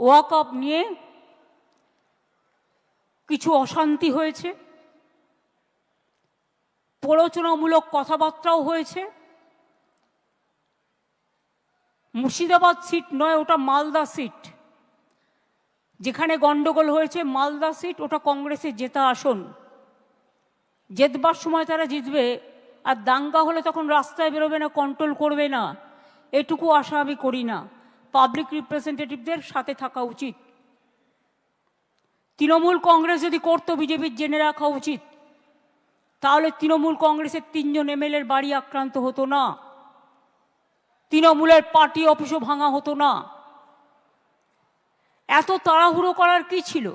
Walk up নিয়ে কিছু অশান্তি হয়েছে, প্ররোচনামূলক কথাবার্তাও হয়েছে। মুর্শিদাবাদ সিট নয়, ওটা মালদা সিট যেখানে গন্ডগোল হয়েছে, মালদা সিট ওটা কংগ্রেসের জেতা আসন। জেতবার সময় তারা জিতবে, আর দাঙ্গা হলে তখন রাস্তায় বেরোবে না কন্ট্রোল করবে না। এটুকু আশা আমি করি না। পাবলিক রিপ্রেজেন্টেটিভদের সাথে থাকা উচিত। তৃণমূল কংগ্রেস যদি করতো বিজেপির জেনে রাখা উচিত, তাহলে তৃণমূল কংগ্রেসের তিনজন এমএলএর বাড়ি আক্রান্ত হতো না। তৃণমূলের পার্টি অফিসও ভাঙা হতো না। এত তাড়াহুড়ো করার কি ছিল?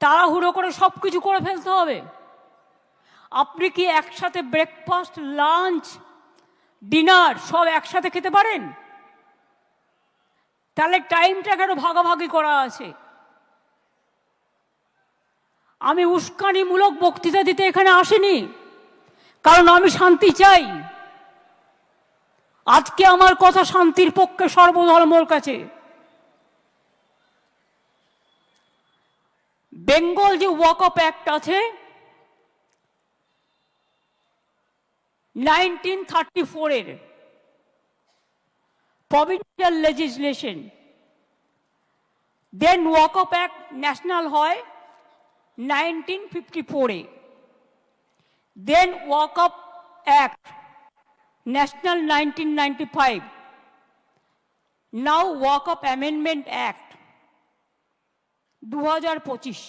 তাড়াহুড়ো করে সব কিছু করে ফেলতে হবে। আপনি কি একসাথে ব্রেকফাস্ট লাঞ্চ ডিনার সব একসাথে খেতে পারেন? তাহলে টাইমটা কেন ভাগাভাগি করা আছে। আমি উস্কানিমূলক বক্তৃতা দিতে এখানে আসিনি, কারণ আমি শান্তি চাই। আজকে আমার কথা শান্তির পক্ষে সর্বধর্মর কাছে। বেঙ্গল যে ওয়াক আপ অ্যাক্ট আছে, নাইনটিন থার্টি ফোরের provincial legislation then Waqf act national হয় নাইনটিন ফিফটি ফোরে then Waqf act national nineteen ninety five now Waqf amendment act দু হাজার পঁচিশ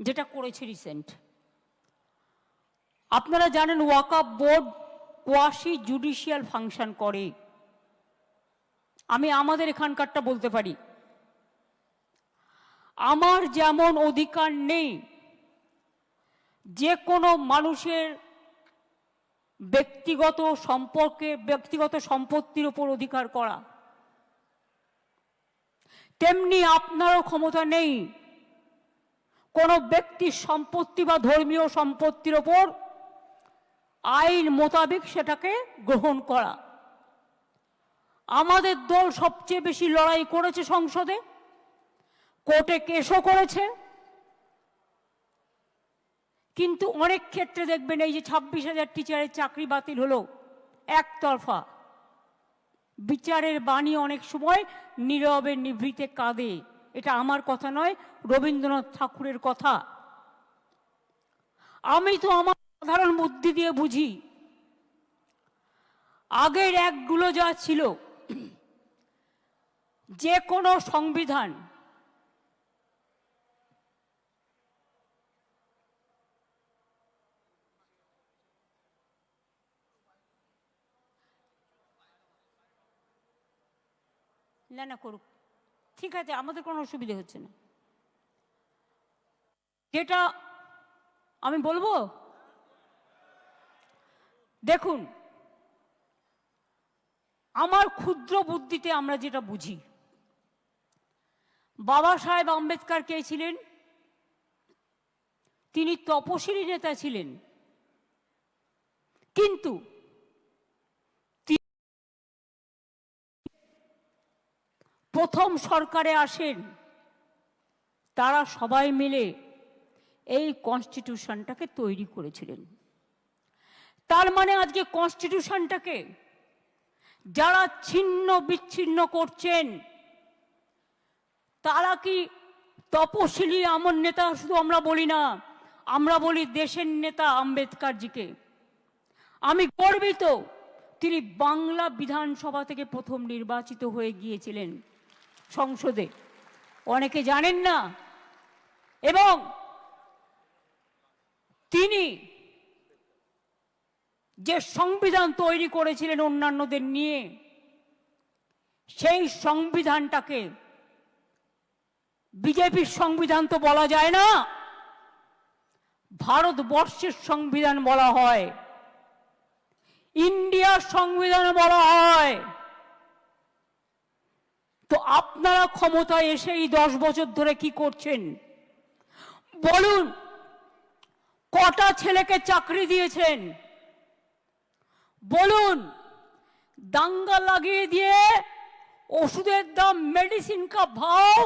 যেটা করেছে রিসেন্ট আপনারা জানেন Waqf board quasi judicial function করে। আমি আমাদের এখানকারটা বলতে পারি। আমার যেমন অধিকার নেই, যে কোনো মানুষের ব্যক্তিগত সম্পর্কে, ব্যক্তিগত সম্পত্তির উপর অধিকার করা। তেমনি আপনারও ক্ষমতা নেই। কোনো ব্যক্তির সম্পত্তি বা ধর্মীয় সম্পত্তির ওপর আইন মোতাবেক সেটাকে গ্রহণ করা। আমাদের দল সবচেয়ে বেশি লড়াই করেছে সংসদে, কোর্টে কেসও করেছে। কিন্তু অনেক ক্ষেত্রে দেখবেন এই যে ছাব্বিশ হাজার টিচারের চাকরি বাতিল হলো একতরফা। বিচারের বাণী অনেক সময় নীরবে নিভৃতে কাঁদে। এটা আমার কথা নয়, রবীন্দ্রনাথ ঠাকুরের কথা। আমি তো আমার সাধারণ বুদ্ধি দিয়ে বুঝি। আগের একগুলো যা ছিল, যে কোনো সংবিধান না না, করুক। ঠিক আছে, আমাদের কোনো অসুবিধে হচ্ছে না। যেটা আমি বলব দেখুন, আমার ক্ষুদ্র বুদ্ধিতে আমরা যেটা বুঝি, বাবা সাহেব আম্বেদকর কে ছিলেন? তিনি তপশিলি নেতা ছিলেন। কিন্তু প্রথম সরকারে আসেন, তারা সবাই মিলে এই কনস্টিটিউশনটাকে তৈরি করেছিলেন। তার মানে আজকে কনস্টিটিউশনটাকে যারা ছিন্ন বিচ্ছিন্ন করছেন, তারা কি তপশিলি আমর নেতা শুধু আমরা বলি না, আমরা বলি দেশের নেতা আম্বেদকরজিকে। আমি গর্বিত তিনি বাংলা বিধানসভা থেকে প্রথম নির্বাচিত হয়ে গিয়েছিলেন সংসদে। অনেকে জানেন না। এবং তিনি যে সংবিধান তৈরি করেছিলেন অন্যান্যদের নিয়ে, সেই সংবিধানটাকে বিজেপির সংবিধান তো বলা যায় না, ভারতবর্ষের সংবিধান বলা হয় ইন্ডিয়ার সংবিধান বলা হয়। তো আপনারা ক্ষমতায় এসে এই দশ বছর ধরে কি করছেন? বলুন, কটা ছেলেকে চাকরি দিয়েছেন? বলুন दांगा लगिए दिए ओषुधेर दाम मेडिसिन का भाव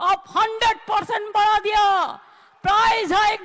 आप हंड्रेड परसेंट बढ़ा दिया प्राइस हाइक